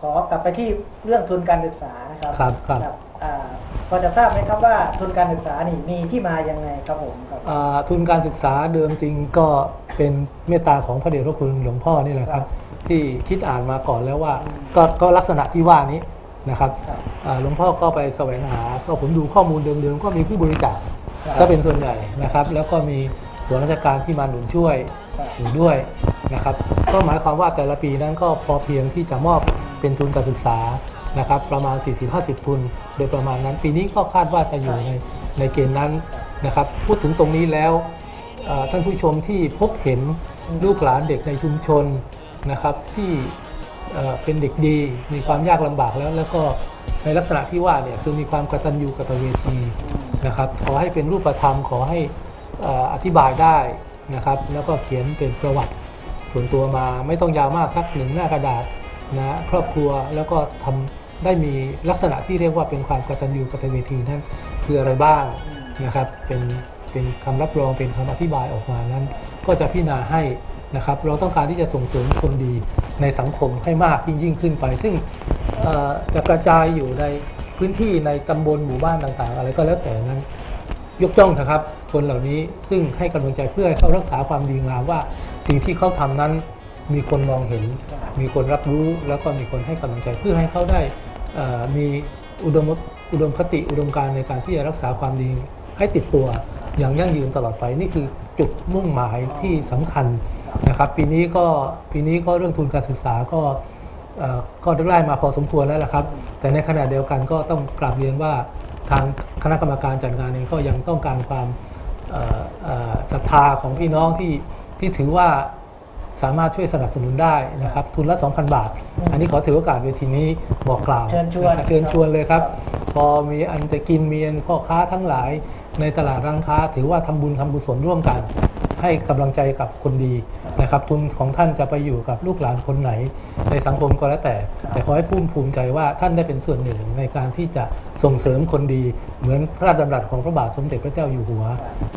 ขอกลับไปที่เรื่องทุนการศึกษานะครับครับครับอ่าพอจะทราบไหมครับว่าทุนการศึกษานี่มีที่มายังไงครับผมครับอ่าทุนการศึกษาเดิมจริงก็เป็นเมตตาของพระเดชพระคุณหลวงพ่อนี่แหละครับ ที่คิดอ่านมาก่อนแล้วว่าก็ก็ลักษณะที่ว่านี้นะครับครับอ่าหลวงพ่อก็ไปแสวงหาก็ผมดูข้อมูลเดิมๆก็มีผู้บริจาคครับซะเป็นส่วนใหญ่นะครับ แล้วก็มีส่วนราชการที่มาหนุนช่วยครับอยู่ด้วยนะครับ ก็หมายความว่าแต่ละปีนั้นก็พอเพียงที่จะมอบ เป็นทุนการศึกษานะครับประมาณ 40-50 ทุน โดยประมาณนั้น ปีนี้ก็คาดว่าจะอยู่ในในเกณฑ์นั้นนะครับ พูดถึงตรงนี้แล้วเอ่อท่านผู้ชมที่พบเห็นลูกหลานเด็กในชุมชนนะครับที่เอ่อเป็นเด็กดี มีความยากลำบากแล้ว แล้วก็ในลักษณะที่ว่าเนี่ยคือมีความกตัญญูกตเวทีนะครับขอให้เป็นรูปธรรมขอให้เอ่ออธิบายได้นะครับ แล้วก็เขียนเป็นประวัติส่วนตัวมาไม่ต้องยาวมากสักหนึ่งหน้ากระดาษ นะครอบครัวแล้วก็ทำได้มีลักษณะที่เรียกว่าเป็นความกตัญญูกตเวทีนั่นคืออะไรบ้างนะครับเป็นเป็นคำรับรองเป็นคำอธิบายออกมานั้น ก็จะพิจารณาให้นะครับ เราต้องการที่จะส่งเสริมคนดีในสังคมให้มากยิ่งยิ่งขึ้นไป ซึ่งจะกระจายอยู่ในพื้นที่ในตำบลหมู่บ้านต่างๆ อะไรก็แล้วแต่นั้น ยกย่องนะครับ คนเหล่านี้ซึ่งให้กำลังใจเพื่อให้เขารักษาความดีงามว่าสิ่งที่เขาทำนั้น มีคนมองเห็น มีคนรับรู้แล้วก็มีคนให้กำลังใจ เพื่อให้เขาได้มีอุดมอุดมคติอุดมการในการที่จะรักษาความดีให้ติดตัวอย่างยั่งยืนตลอดไปนี่คือจุดมุ่งหมายที่สำคัญนะครับ ปีนี้ก็ปีนี้ก็เรื่องทุนการศึกษาก็เอ่อก็ได้มาพอสมควรแล้วละครับ แต่ในขณะเดียวกันก็ต้องกราบเรียนว่าทางคณะกรรมการจัดงานเองก็ยังต้องการความศรัทธาของพี่น้องที่ที่ถือว่า สามารถช่วยสนับสนุนได้นะครับ ทุนละ 2,000 บาท อันนี้ขอถือโอกาสเวทีนี้บอกกล่าวเชิญชวนนะครับเชิญชวนเลยครับ พอมีอันจะกินมีอันพ่อค้าทั้งหลายในตลาดร้านค้า ถือว่าทำบุญทำกุศลร่วมกัน ให้กำลังใจกับคนดีนะครับ ทุนของท่านจะไปอยู่กับลูกหลานคนไหน ในสังคมก็แล้วแต่ แต่ขอให้ภูมิภูมิใจว่าท่านได้เป็นส่วนหนึ่งในการที่จะส่งเสริมคนดี เหมือนพระราชดำรัสของพระบาทสมเด็จพระเจ้าอยู่หัว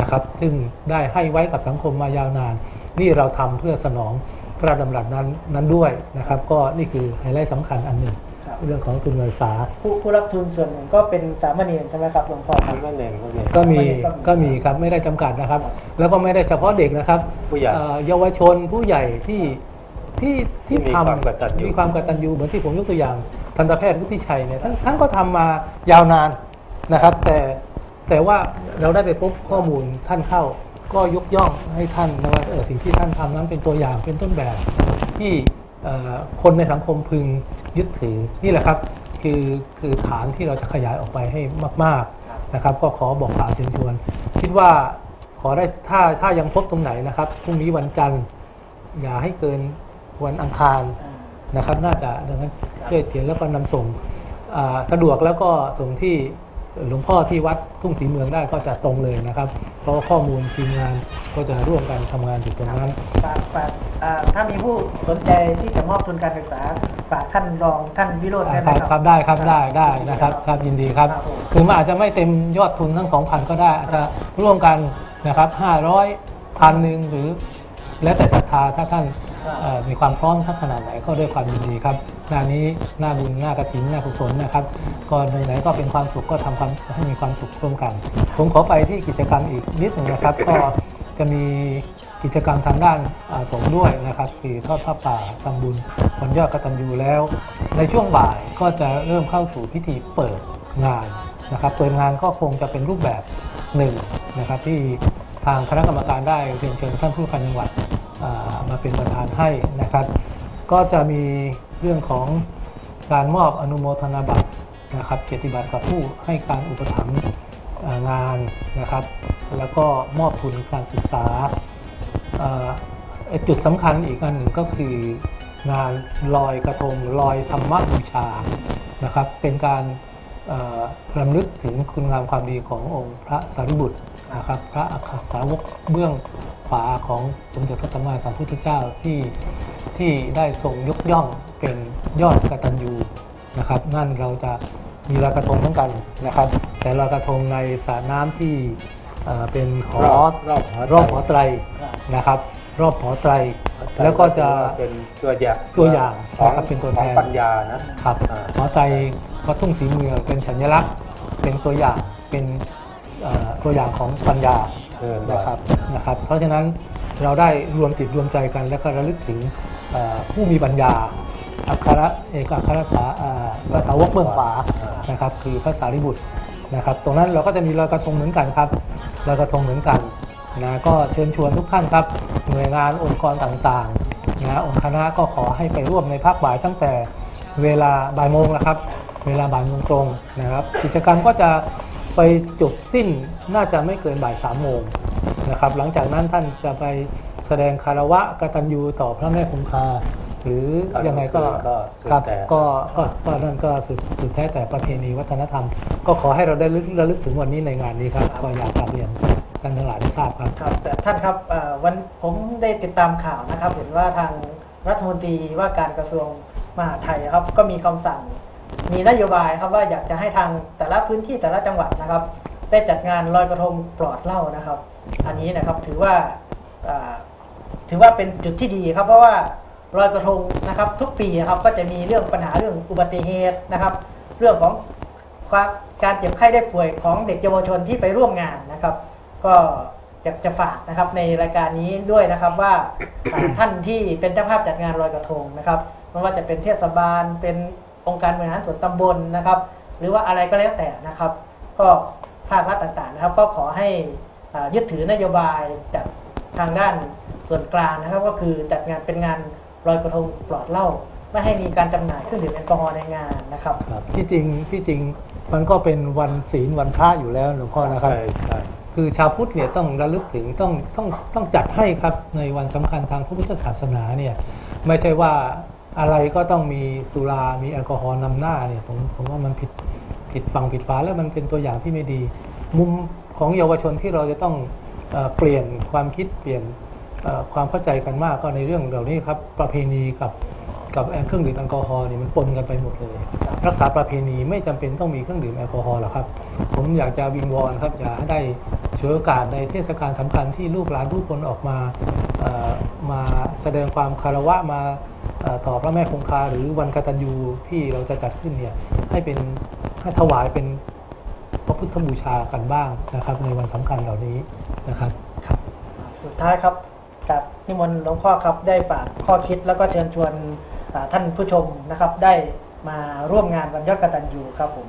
นะครับ ซึ่งได้ให้ไว้กับสังคมมายาวนาน นี่เราทำเพื่อสนองพระราชดำรัสนั้นนั้นด้วยนะครับ ก็นี่คือไฮไลท์สำคัญอันหนึ่งครับเรื่องของทุนการศึกษาผู้ผู้รับทุนส่วนหนึ่งก็เป็นสามเณรใช่ไหมครับหลวงพ่อครับนั่นเองนั่นเองก็มีก็ก็มีมีครับไม่ได้จำกัดนะครับ แล้วก็ไม่ได้เฉพาะเด็กนะครับผู้ใหญ่เอ่อเยาวชนผู้ใหญ่ที่ที่ที่ที่มีทความกตัญญูำมีความกตัญญูเหมือนที่ผมยกตัวอย่างทันตแพทย์วุฒิชัยเนี่ยท่านท่านก็ทำมายาวนานนะครับ แต่แต่ว่าเราได้ไปพบข้อมูลท่านเข้า ก็ยกย่องให้ท่านนะว่าเออสิ่งที่ท่านทำนั้นเป็นตัวอย่างเป็นต้นแบบที่คนในสังคมพึงยึดถือนี่แหละครับคือคือฐานที่เราจะขยายออกไปให้มาก ๆนะครับ ก็ขอบอกกล่าวเชิญชวน คิดว่าขอได้ถ้าถ้ายังพบตรงไหนนะครับพรุ่งนี้วันจันทร์อย่าให้เกินวันอังคารนะครับ น่าจะดังนั้นช่วยเขียนแล้วก็นำส่งสะดวกแล้วก็ส่งที่ หลวงพ่อที่วัดทุ่งศรีเมืองได้ก็จะตรงเลยนะครับ เพราะว่าข้อมูลทีมงานก็จะร่วมกันทำงานอยู่ตรงนั้นฝากฝากอ่าถ้ามีผู้สนใจที่จะมอบทุนการศึกษาฝากท่านรองท่านวิโรจน์ได้ไหมครับครับครับได้ครับได้ได้นะครับครับยินดีครับครับผมคือมันอาจจะไม่เต็มยอดทุนทั้ง2,000ก็ได้อาจจะร่วมกันนะครับ500พันหนึ่งหรือแล้วแต่ศรัทธาถ้าท่านเอ่อ มีความพร้อมสักขนาดไหนก็ด้วยความยินดีครับหน้านี้หน้าบุญหน้ากระถินหน้ากุศลนะครับก็ไหนๆก็เป็นความสุขก็ทำความให้มีความสุขร่วมกัน ผมขอไปที่กิจกรรมอีกนิดหนึ่งนะครับ ก็จะมีกิจกรรมทางด้านสงฆ์ด้วยนะครับคือทอดผ้าป่าทำบุญวันยอดกระตัญญูแล้ว ในช่วงบ่ายก็จะเริ่มเข้าสู่พิธีเปิดงานนะครับเปิดงานก็คงจะเป็นรูปแบบหนึ่งนะครับที่ทางคณะกรรมการได้เรียนเชิญท่านผู้การจังหวัด มาเป็นประธานให้นะครับ ก็จะมีเรื่องของการมอบอนุโมทนาบัตรนะครับเกียรติบัตรกับผู้ให้การอุปถัมภ์งานนะครับ แล้วก็มอบทุนการศึกษาจุดสำคัญอีกอันหนึ่งก็คืองานลอยกระทงลอยธรรมบูชานะครับ เป็นการรำลึกถึงคุณงามความดีขององค์พระสารีบุตร นะครับพระอัครสาวกเบื้องขวาของสมเด็จพระสัมมาสัมพุทธเจ้าที่ที่ได้ทรงยกย่องเป็นยอดกตัญญูนะครับ นั่นเราจะมีลอยกระทงเหมือนกันนะครับ แต่ลอยกระทงในสระน้ำที่เอ่อเป็นหอรอบรอบหอไตรรอบหอไตรนะครับ รอบหอไตร แล้วก็จะเป็นตัวอย่างตัวอย่างของนะครับเป็นตัวแทนของปัญญานะครับอ่าหอไตรวัดทุ่งศรีเมืองเป็นสัญลักษณ์ เป็นตัวอย่างเป็นเอ่อ ตัวอย่างของปัญญาเออนะครับนะครับ เพราะฉะนั้นเราได้รวมจิตรวมใจกัน และก็ระลึกถึงเอ่อผู้มีปัญญาอัครเอกอัครสาอ่าภาษาวกเบื้องขวานะครับคือพระสารีบุตรนะครับ ตรงนั้นเราก็จะมีลอยกระทงเหมือนกันครับลอยกระทงเหมือนกันนะก็เชิญชวนทุกท่านครับ หน่วยงานองค์กรต่างๆนะองค์คณะก็ขอให้ไปร่วมในภาคบ่ายตั้งแต่เวลาบ่ายโมงนะครับ เวลาบ่ายโมงตรงนะครับ กิจกรรมก็จะ ไปจบสิ้นน่าจะไม่เกินบ่ายสามโมงนะครับหลังจากนั้นท่านจะไปแสดงคารวะกตัญญูต่อพระแม่คงคา หรือยังไงก็ก็สุดครับแต่ก็ก็ก็นั่นก็สุดสุดแท้แต่ประเพณีวัฒนธรรม ก็ขอให้เราได้ระลึกระลึกถึงวันนี้ในงานนี้ครับก็อยากกลับเรียนท่านทั้งหลายได้ทราบครับครับแต่ท่านครับเอ่อวันผมได้ติดตามข่าวนะครับ เห็นว่าทางรัฐมนตรีว่าการกระทรวงมหาดไทยครับก็มีคำสั่ง มีนโยบายครับว่าอยากจะให้ทางแต่ละพื้นที่แต่ละจังหวัดนะครับ ได้จัดงานลอยกระทงปลอดเหล้านะครับ อันนี้นะครับถือว่าถือว่าเป็นจุดที่ดีครับ เพราะว่าลอยกระทงนะครับ ทุกปีครับก็จะมีเรื่องปัญหาเรื่องอุบัติเหตุนะครับ เรื่องของความการเจ็บไข้ได้ป่วยของเด็กเยาวชนที่ไปร่วมงานนะครับ ก็อยากจะฝากนะครับในรายการนี้ด้วยนะครับว่าท่านที่เป็นเจ้าภาพจัดงานลอยกระทงนะครับไม่ว่าจะเป็นเทศบาลเป็น องค์การบริหารส่วนตำบลนะครับ หรือว่าอะไรก็แล้วแต่นะครับ ก็ภาครัฐต่างๆนะครับ ก็ขอให้อ่ายึดถือนโยบายจากทางด้านส่วนกลางนะครับ ก็คือจัดงานเป็นงานลอยกระทงปลอดเหล้าไม่ให้มีการจำหน่ายเครื่องดื่มแอลกอฮอล์ในงานนะครับครับที่จริงที่จริงมันก็เป็นวันศีลวันพระอยู่แล้วหลวงพ่อนะครับใช่ใช่คือชาวพุทธเนี่ยต้องระลึกถึงต้องต้องต้องจัดให้ครับในวันสำคัญทางพระพุทธศาสนาเนี่ยไม่ใช่ว่า อะไรก็ต้องมีสุรา มีแอลกอฮอล์นำหน้าเนี่ยผมผมว่ามันผิดผิดฝั่งผิดฝาแล้วมันเป็นตัวอย่างที่ไม่ดี มุมของเยาวชนที่เราจะต้องเอเปลี่ยนความคิดเปลี่ยนความเข้าใจกันมากก็ในเรื่องเหล่านี้ครับประเพณีกับกับแอลเครื่องดื่มแอลกอฮอล์นี่มันปนกันไปหมดเลย รักษาประเพณีไม่จำเป็นต้องมีเครื่องดื่มแอลกอฮอล์หรอกครับ ผมอยากจะวิงวอนครับ อยากให้ได้ฉวยโอกาสในเทศกาลสำคัญที่ลูกหลานทุกคนออกมามาแสดงความคารวะมา ต่อพระแม่คงคาหรือวันกตัญญูที่เราจะจัดขึ้นเนี่ยให้เป็นให้ถวายเป็นพระพุทธบูชากันบ้างนะครับ ในวันสำคัญเหล่านี้นะครับ สุดท้ายครับกับนิมนต์หลวงพ่อครับได้ฝากข้อคิดแล้วก็เชิญชวนอ่าท่านผู้ชมนะครับ ได้มาร่วมงานวันยอดกตัญญูครับผม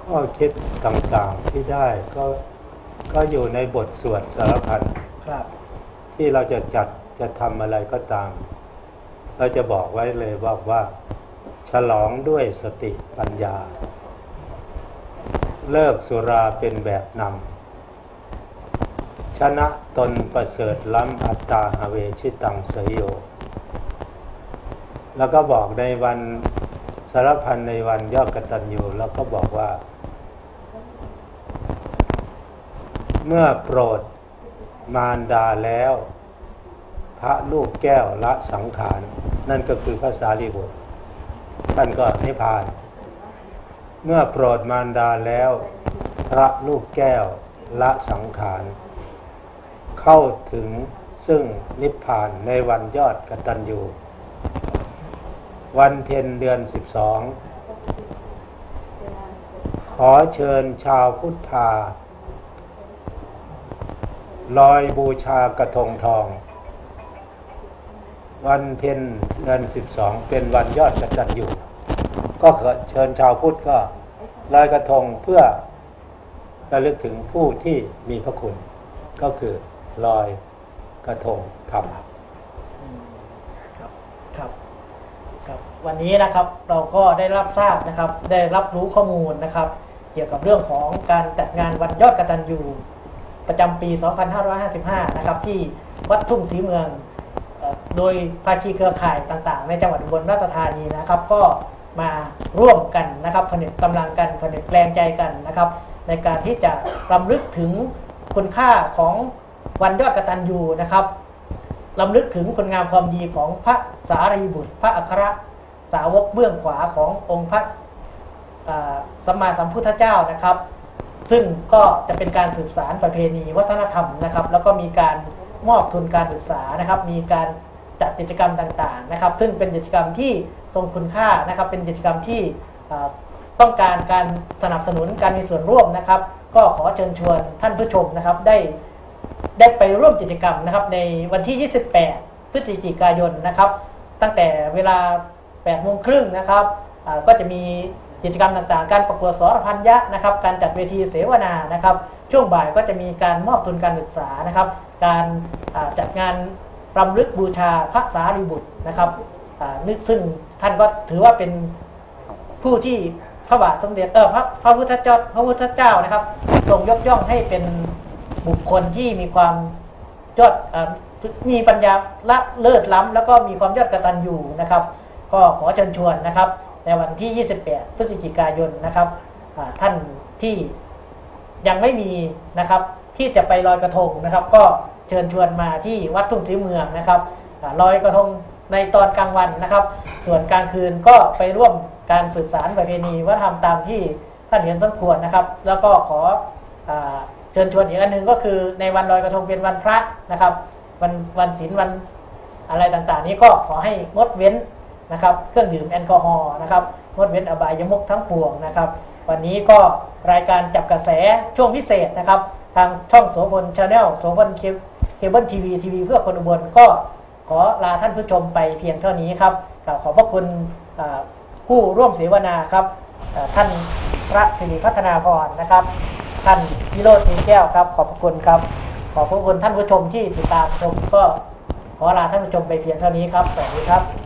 ข้อคิดต่างๆที่ได้ก็ก็อยู่ในบทสวดสารพันครับ ที่เราจะจัดจะทำอะไรก็ตาม เราจะบอกไว้เลยว่าว่า ฉลองด้วยสติปัญญา เลิกสุราเป็นแบบนำชนะตนประเสริฐล้ำอัตตาหาเวชิตังเสยโย แล้วก็บอกในวันสารพันในวันยอดกตัญญูแล้วก็บอกว่า เมื่อโปรดมารดาแล้ว ระลูกแก้วละสังขาร นั่นก็คือพระสารีบุตร ท่านก็นิพพาน เมื่อโปรดมารดาแล้ว พระลูกแก้วละสังขาร เข้าถึงซึ่งนิพพานในวันยอดกตัญญูวันเพ็ญเดือนสิบสองขอเชิญชาวพุทธาลอยบูชากระทงทอง วันเพ็ญเดือนสิบสองเป็นวันยอดกตัญญูก็เชิญชาวพุทธก็ลอยกระทงเพื่อระลึกถึงผู้ที่มีพระคุณ ก็คือลอยกระทงธรรมครับครับครับ วันนี้นะครับเราก็ได้รับทราบนะครับ ได้รับรู้ข้อมูลนะครับ เกี่ยวกับเรื่องของการจัดงานวันยอดกตัญญูประจำปี 2555 นะครับ ที่วัดทุ่งศรีเมือง โดยภาคีเครือข่ายต่างๆ ในจังหวัดอุบลราชธานีนะครับ ก็มาร่วมกันนะครับผนึกกำลังกันผนึกแรงใจกันนะครับ ในการที่จะรำลึกถึงคุณค่าของวันยอดกตัญญูนะครับรำลึกถึงคุณงามความดีของพระสารีบุตร พระอัครสาวกเบื้องขวาขององค์พระสัมมาสัมพุทธเจ้านะครับ ซึ่งก็จะเป็นการสืบสารประเพณีวัฒนธรรมนะครับ แล้วก็มีการ มอบทุนการศึกษานะครับ มีการจัดกิจกรรมต่างๆนะครับ ซึ่งเป็นกิจกรรมที่ทรงคุณค่านะครับ เป็นกิจกรรมที่ต้องการการสนับสนุนการมีส่วนร่วมนะครับ ก็ขอเชิญชวนท่านผู้ชมนะครับได้ได้ไปร่วมกิจกรรมนะครับ ในวันที่ 28 พฤศจิกายนนะครับ ตั้งแต่เวลา8โมงครึ่งนะครับก็จะมีกิจกรรมต่างๆ การประกวดสรพันยะนะครับ การจัดเวทีเสวนานะครับ ช่วงบ่ายก็จะมีการมอบทุนการศึกษานะครับ การจัดงานรำลึกบูชาพระสารีบุตรนะครับนึกซึ่งท่านก็ถือว่าเป็นผู้ที่พระบาทสมเด็จเออพระพระพุทธเจ้าพระพุทธเจ้านะครับทรงยกย่องให้เป็นบุคคลที่มีความยอดมีปัญญาละเลิศล้ำ แล้วก็มีความยอดกระตัญญูนะครับ ก็ขอเชิญชวนนะครับ ในวันที่ 28 พฤศจิกายนนะครับท่านที่ยังไม่มีนะครับ ที่จะไปลอยกระทงนะครับ ก็เชิญชวนมาที่วัดทุ่งศรีเมืองนะครับลอยกระทงในตอนกลางวันนะครับ ส่วนกลางคืนก็ไปร่วมการสืบสารประเพณีวัฒนธรรมตามที่ท่านเห็นสมควรนะครับ แล้วก็ขออเชิญชวนอีกอันหนึ่งก็คือในวันลอยกระทงเป็นวันพระนะครับ วันวันศีลวันอะไรต่างๆ นี้ก็ขอให้งดเว้นนะครับเครื่องดื่มแอลกอฮอล์นะครับงดเว้นอบายมุขทั้งปวงนะครับ วันนี้ก็รายการจับกระแสช่วงพิเศษนะครับ ทางช่องโสพลชาแนลโสพลเคเบิลทีวีทีวีเพื่อคนอุบลก็ขอลาท่านผู้ชมไปเพียงเท่านี้ครับขอบพระคุณผู้ร่วมเสวนาครับท่านพระสิริพัฒนาพรนะครับ ท่านวิโรจน์แก้วครับ ขอบพระคุณครับ ขอบพระคุณท่านผู้ชมที่ติดตามชมก็ขอลาท่านผู้ชมไปเพียงเท่านี้ครับสวัสดีครับ